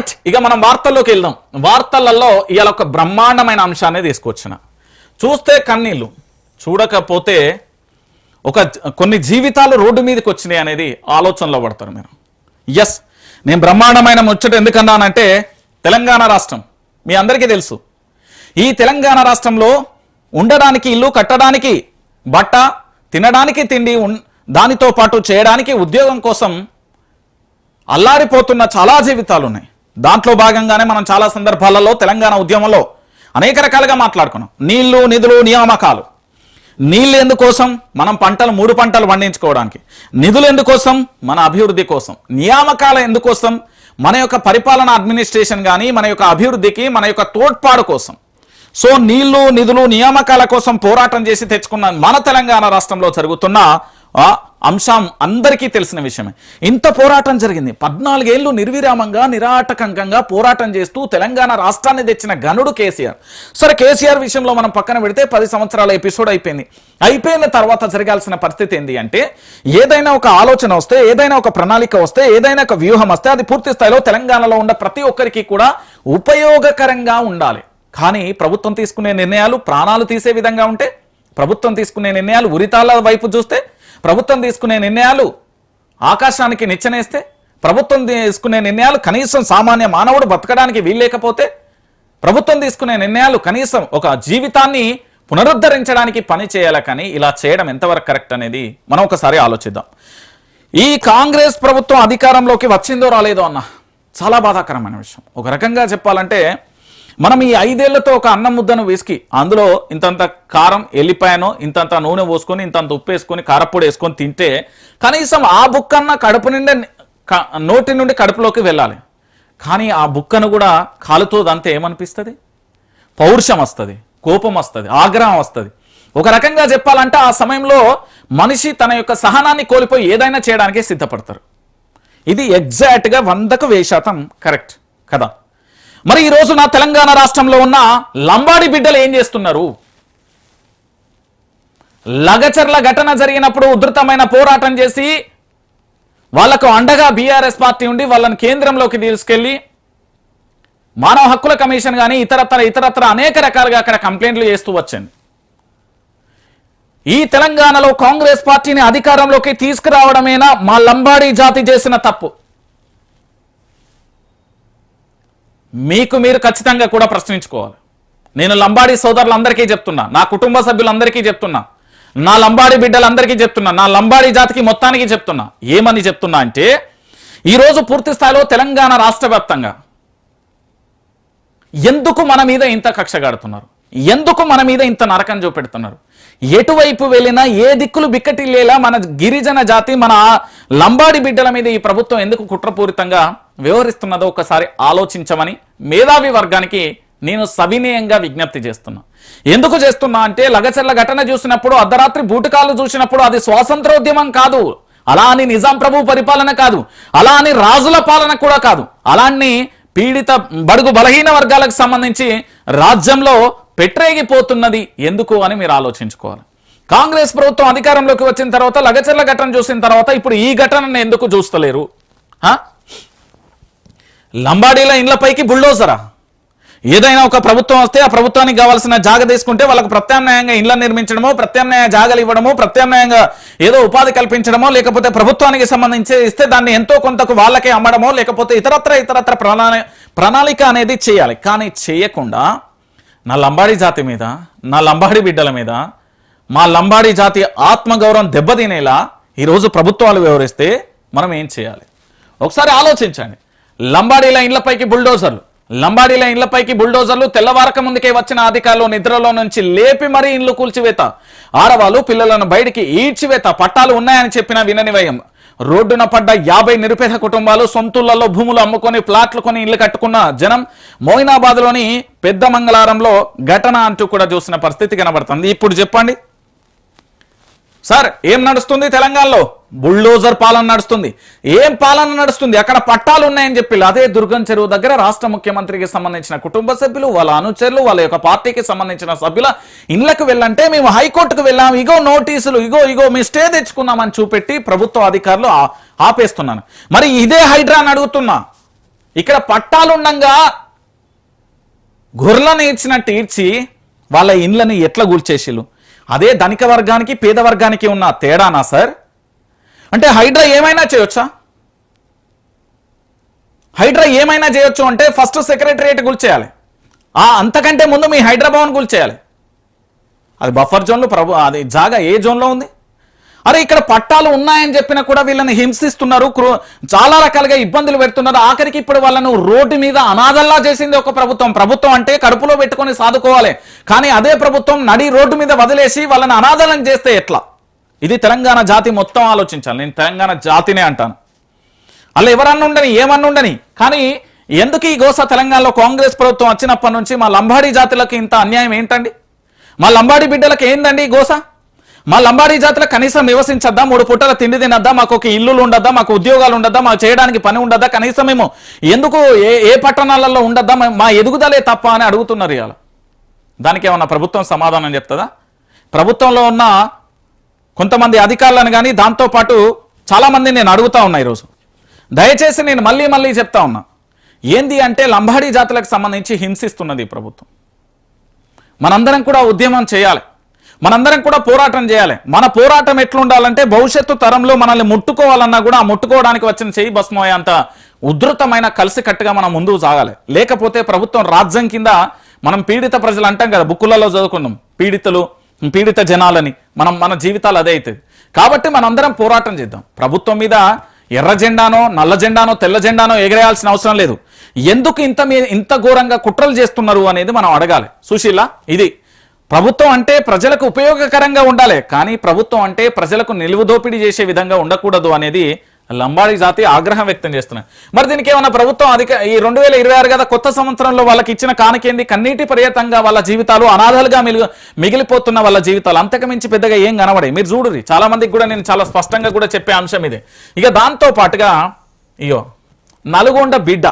Right ఇక మనం వార్తల్లోకి వెళ్దాం. వార్తలలో ఇవాళ ఒక బ్రహ్మాండమైన అంశాన్ని తీసుకొచ్చిన. చూస్తే కన్నీళ్ళు చూడకపోతే ఒక కొన్ని జీవితాలు రోడ్డు మీదకి వచ్చినాయి అనేది ఆలోచనలో పడతారు మీరు. ఎస్ నేను బ్రహ్మాండమైన ముచ్చట ఎందుకన్నానంటే తెలంగాణ రాష్ట్రం మీ అందరికీ తెలుసు. ఈ తెలంగాణ రాష్ట్రంలో ఉండడానికి ఇల్లు కట్టడానికి బట్ట తినడానికి తిండి దానితో పాటు చేయడానికి ఉద్యోగం కోసం అల్లాడిపోతున్న చాలా జీవితాలు ఉన్నాయి దాంట్లో భాగంగానే మనం చాలా సందర్భాలలో తెలంగాణ ఉద్యమంలో అనేక రకాలుగా మాట్లాడుకున్నాం. నీళ్ళు నిధులు నియామకాలు. నీళ్ళు ఎందుకోసం? మనం పంటలు మూడు పంటలు పండించుకోవడానికి. నిధులు ఎందుకోసం? మన అభివృద్ధి కోసం. నియామకాల ఎందుకోసం? మన యొక్క పరిపాలన అడ్మినిస్ట్రేషన్ కానీ మన యొక్క అభివృద్ధికి మన యొక్క తోడ్పాటు కోసం. సో నీళ్ళు నిధులు నియామకాల కోసం పోరాటం చేసి తెచ్చుకున్న మన తెలంగాణ రాష్ట్రంలో జరుగుతున్న అంశం అందరికీ తెలిసిన విషయమే. ఇంత పోరాటం జరిగింది. పద్నాలుగేళ్ళు నిర్విరామంగా నిరాటకంకంగా పోరాటం చేస్తూ తెలంగాణ రాష్ట్రాన్ని తెచ్చిన గనుడు కేసీఆర్. సరే కేసీఆర్ విషయంలో మనం పక్కన పెడితే పది సంవత్సరాల ఎపిసోడ్ అయిపోయింది. అయిపోయిన తర్వాత జరగాల్సిన పరిస్థితి ఏంటి అంటే ఏదైనా ఒక ఆలోచన వస్తే ఏదైనా ఒక ప్రణాళిక వస్తే ఏదైనా ఒక వ్యూహం వస్తే అది పూర్తి స్థాయిలో తెలంగాణలో ఉన్న ప్రతి ఒక్కరికి కూడా ఉపయోగకరంగా ఉండాలి. కానీ ప్రభుత్వం తీసుకునే నిర్ణయాలు ప్రాణాలు తీసే విధంగా ఉంటే ప్రభుత్వం తీసుకునే నిర్ణయాలు ఉరితాల వైపు చూస్తే ప్రభుత్వం తీసుకునే నిర్ణయాలు ఆకాశానికి నిచ్చెనేస్తే ప్రభుత్వం తీసుకునే నిర్ణయాలు కనీసం సామాన్య మానవుడు బతకడానికి వీల్లేకపోతే ప్రభుత్వం తీసుకునే నిర్ణయాలు కనీసం ఒక జీవితాన్ని పునరుద్ధరించడానికి పని చేయాలి కానీ ఇలా చేయడం ఎంతవరకు కరెక్ట్ అనేది మనం ఒకసారి ఆలోచిద్దాం. ఈ కాంగ్రెస్ ప్రభుత్వం అధికారంలోకి వచ్చిందో రాలేదో అన్న చాలా బాధాకరమైన విషయం. ఒక రకంగా చెప్పాలంటే మనం ఈ ఐదేళ్ళతో ఒక అన్నం ముద్దను వేసుకి అందులో ఇంతంత కారం ఎల్లిపాయనో ఇంతంత నూనె పోసుకొని ఇంతంత ఉప్పు వేసుకొని కారపొడి వేసుకొని తింటే కనీసం ఆ బుక్కన్న కడుపు నిండా నోటి నుండి కడుపులోకి వెళ్ళాలి. కానీ ఆ బుక్కను కూడా కాలుతో దంతే ఏమనిపిస్తుంది? పౌరుషం వస్తుంది కోపం వస్తుంది ఆగ్రహం వస్తుంది. ఒక రకంగా చెప్పాలంటే ఆ సమయంలో మనిషి తన యొక్క సహనాన్ని కోల్పోయి ఏదైనా చేయడానికే సిద్ధపడతారు. ఇది ఎగ్జాక్ట్గా వందకు వెయ్యి శాతం కరెక్ట్ కదా? మరి ఈ నా తెలంగాణ రాష్ట్రంలో ఉన్న లంబాడి బిడ్డలు ఏం చేస్తున్నారు? లగచర్ల ఘటన జరిగినప్పుడు ఉధృతమైన పోరాటం చేసి వాళ్ళకు అండగా బీఆర్ఎస్ పార్టీ ఉండి వాళ్ళని కేంద్రంలోకి తీసుకెళ్ళి మానవ హక్కుల కమిషన్ కానీ ఇతరత్ర ఇతరత్ర అనేక రకాలుగా అక్కడ కంప్లైంట్లు చేస్తూ వచ్చింది. ఈ తెలంగాణలో కాంగ్రెస్ పార్టీని అధికారంలోకి తీసుకురావడమేనా మా లంబాడి జాతి చేసిన తప్పు? మీకు మీరు ఖచ్చితంగా కూడా ప్రశ్నించుకోవాలి. నేను లంబాడి సోదరులందరికీ చెప్తున్నా నా కుటుంబ సభ్యులందరికీ చెప్తున్నా నా లంబాడి బిడ్డలందరికీ చెప్తున్నా నా లంబాడి జాతికి మొత్తానికి చెప్తున్నా. ఏమని చెప్తున్నా అంటే ఈరోజు పూర్తి స్థాయిలో తెలంగాణ రాష్ట్ర వ్యాప్తంగా ఎందుకు మన మీద ఇంత కక్ష కడుతున్నారు ఎందుకు మన మీద ఇంత నరకం చూపెడుతున్నారు? ఎటువైపు వెళ్ళినా ఏ దిక్కులు బిక్కటిల్లేలా మన గిరిజన జాతి మన లంబాడి బిడ్డల మీద ఈ ప్రభుత్వం ఎందుకు కుట్రపూరితంగా వివరిస్తున్నదో ఒకసారి ఆలోచించమని మేధావి వర్గానికి నేను సవినయంగా విజ్ఞప్తి చేస్తున్నా. ఎందుకు చేస్తున్నా అంటే లగచర్ల ఘటన చూసినప్పుడు అర్ధరాత్రి బూటకాలు చూసినప్పుడు అది స్వాతంత్రోద్యమం కాదు. అలా అని నిజాం ప్రభు పరిపాలన కాదు. అలా అని రాజుల పాలన కూడా కాదు. అలాన్ని పీడిత బడుగు బలహీన వర్గాలకు సంబంధించి రాజ్యంలో పెట్టరేగిపోతున్నది ఎందుకు అని మీరు ఆలోచించుకోవాలి. కాంగ్రెస్ ప్రభుత్వం అధికారంలోకి వచ్చిన తర్వాత లగచర్ల ఘటన చూసిన తర్వాత ఇప్పుడు ఈ ఘటనను ఎందుకు చూస్తలేరు? హా? లంబాడీల ఇండ్లపైకి బుల్డోజరా. ఏదైనా ఒక ప్రభుత్వం వస్తే ఆ ప్రభుత్వానికి కావాల్సిన జాగ తీసుకుంటే వాళ్ళకు ప్రత్యామ్నాయంగా ఇండ్ల నిర్మించడమో ప్రత్యామ్నాయ జాగలు ఇవ్వడమో ప్రత్యామ్నాయంగా ఏదో ఉపాధి కల్పించడమో లేకపోతే ప్రభుత్వానికి సంబంధించి ఇస్తే దాన్ని ఎంతో కొంతకు వాళ్ళకే అమ్మడమో లేకపోతే ఇతరత్ర ఇతరత్ర ప్రణాళి ప్రణాళిక అనేది చేయాలి. కానీ చేయకుండా నా లంబాడి జాతి మీద నా లంబాడి బిడ్డల మీద మా లంబాడి జాతి ఆత్మగౌరవం దెబ్బతినేలా ఈరోజు ప్రభుత్వాలు వివరిస్తే మనం ఏం చేయాలి? ఒకసారి ఆలోచించండి. లంబాడీల ఇండ్లపైకి బుల్డోజర్లు. లంబాడీల ఇండ్లపైకి బుల్డోజర్లు తెల్లవారక ముందుకే వచ్చిన అధికారులు నిద్రలో నుంచి లేపి మరీ ఇండ్లు కూల్చివేత. ఆడవాళ్ళు పిల్లలను బయటికి ఈడ్చివేత. పట్టాలు ఉన్నాయని చెప్పిన వినని వయం రోడ్డున పడ్డ యాభై నిరుపేద కుటుంబాలు సొంతులలో భూములు అమ్ముకొని ప్లాట్లు కొని ఇల్లు కట్టుకున్న జనం మోయినాబాద్లోని పెద్ద మంగళారంలో ఘటన అంటూ కూడా చూసిన పరిస్థితి కనబడుతుంది. ఇప్పుడు చెప్పండి. సార్ ఏం నడుస్తుంది తెలంగాణలో? బుల్డోజర్ పాలన నడుస్తుంది. ఏం పాలన నడుస్తుంది? అక్కడ పట్టాలు ఉన్నాయని చెప్పి అదే దుర్గం చెరువు దగ్గర రాష్ట్ర ముఖ్యమంత్రికి సంబంధించిన కుటుంబ సభ్యులు వాళ్ళ అనుచరులు వాళ్ళ యొక్క పార్టీకి సంబంధించిన సభ్యుల ఇళ్ళకు వెళ్ళంటే మేము హైకోర్టుకు వెళ్ళాం. ఇగో నోటీసులు ఇగో ఇగో మీ స్టే తెచ్చుకున్నామని చూపెట్టి ప్రభుత్వ అధికారులు ఆపేస్తున్నాను మరి ఇదే హైడ్రా అని అడుగుతున్నా. ఇక్కడ పట్టాలుండగా గొర్రెలను ఇచ్చినట్టు ఈడ్చి వాళ్ళ ఇండ్లని ఎట్లా కూల్చేసిళ్ళు అదే ధనిక వర్గానికి పేద వర్గానికి ఉన్న తేడానా సార్? అంటే హైడ్రా ఏమైనా చేయొచ్చా? హైడ్రా ఏమైనా చేయొచ్చు అంటే ఫస్ట్ సెక్రటరియట్ కూల్చేయాలి. ఆ అంతకంటే ముందు మీ హైదరాబాద్ను కూల్చేయాలి. అది బఫర్ జోన్లో ప్రభు అది జాగా ఏ జోన్లో ఉంది? అరే ఇక్కడ పట్టాలు ఉన్నాయని చెప్పినా కూడా వీళ్ళని హింసిస్తున్నారు చాలా రకాలుగా ఇబ్బందులు పెడుతున్నారు. ఆఖరికి ఇప్పుడు వాళ్ళను రోడ్డు మీద అనాథల్లా చేసింది ఒక ప్రభుత్వం. ప్రభుత్వం అంటే కడుపులో పెట్టుకొని సాదుకోవాలి. కానీ అదే ప్రభుత్వం నడి రోడ్డు మీద వదిలేసి వాళ్ళని అనాథలను చేస్తే ఎట్లా? ఇది తెలంగాణ జాతి మొత్తం ఆలోచించాలి. నేను తెలంగాణ జాతినే అంటాను. అలా ఎవరన్నా ఉండని ఏమన్నా ఉండని. కానీ ఎందుకు ఈ గోస తెలంగాణలో కాంగ్రెస్ ప్రభుత్వం వచ్చినప్పటి నుంచి మా లంబాడీ జాతులకు ఇంత అన్యాయం ఏంటండి? మా లంబాడీ బిడ్డలకు ఏందండి ఈ గోస? మా లంబాడీ జాతుల కనీసం నివసించద్దా? మూడు పుట్టల తిండి తినద్దా? మాకు ఒక ఇల్లులు ఉండద్దా? మాకు ఉద్యోగాలు ఉండద్దా? మాకు చేయడానికి పని ఉండద్దా? కనీసం మేము ఎందుకు ఏ ఏ పట్టణాలలో ఉండద్దా? మా- మా ఎదుగుదలే తప్ప అని అడుగుతున్నారు ఇవాళ. దానికి ఏమన్నా ప్రభుత్వం సమాధానం చెప్తుందా? ప్రభుత్వంలో ఉన్న కొంతమంది అధికారులను కానీ దాంతోపాటు చాలామంది నేను అడుగుతా ఉన్నా ఈరోజు. దయచేసి నేను మళ్ళీ మళ్ళీ చెప్తా ఉన్నా. ఏంది అంటే లంబాడీ జాతులకు సంబంధించి హింసిస్తున్నది ఈ ప్రభుత్వం. మనందరం కూడా ఉద్యమం చేయాలి. మనందరం కూడా పోరాటం చేయాలి. మన పోరాటం ఎట్లుండాలంటే భవిష్యత్తు తరంలో మనల్ని ముట్టుకోవాలన్నా కూడా ఆ ముట్టుకోవడానికి వచ్చిన చేయి భస్మయ్యే అంత ఉధృతమైన కలిసికట్టుగా మనం ముందుకు సాగాలి. లేకపోతే ప్రభుత్వం రాజ్యం కింద మనం పీడిత ప్రజలు అంటాం కదా బుక్కులలో చదువుకున్నాం పీడితులు పీడిత జనాలని. మనం మన జీవితాలు అదే అవుతుంది కాబట్టి మనందరం పోరాటం చేద్దాం. ప్రభుత్వం మీద ఎర్ర జెండానో నల్ల జెండానో తెల్ల జెండానో ఎగరేయాల్సిన అవసరం లేదు. ఎందుకు ఇంత ఇంత ఘోరంగా కుట్రలు చేస్తున్నారు అనేది మనం అడగాలి. సుశీల ఇది. ప్రభుత్వం అంటే ప్రజలకు ఉపయోగకరంగా ఉండాలి. కానీ ప్రభుత్వం అంటే ప్రజలకు నిలువు దోపిడీ చేసే విధంగా ఉండకూడదు అనేది లంబాడి జాతి ఆగ్రహం వ్యక్తం చేస్తున్నాయి. మరి దీనికి ఏమన్నా ప్రభుత్వం అధిక ఈ రెండు వేల ఇరవై ఆరు కదా కొత్త సంవత్సరంలో వాళ్ళకి ఇచ్చిన కానకేంది? కన్నీటి పర్యతంగా వాళ్ళ జీవితాలు అనాథలుగా మిగిలి మిగిలిపోతున్న వాళ్ళ జీవితాలు అంతకమించి పెద్దగా ఏం కనబడే మీరు చూడురి చాలా మందికి కూడా నేను చాలా స్పష్టంగా కూడా చెప్పే అంశం ఇదే. ఇక దాంతో పాటుగా ఇయో నల్గొండ బిడ్డ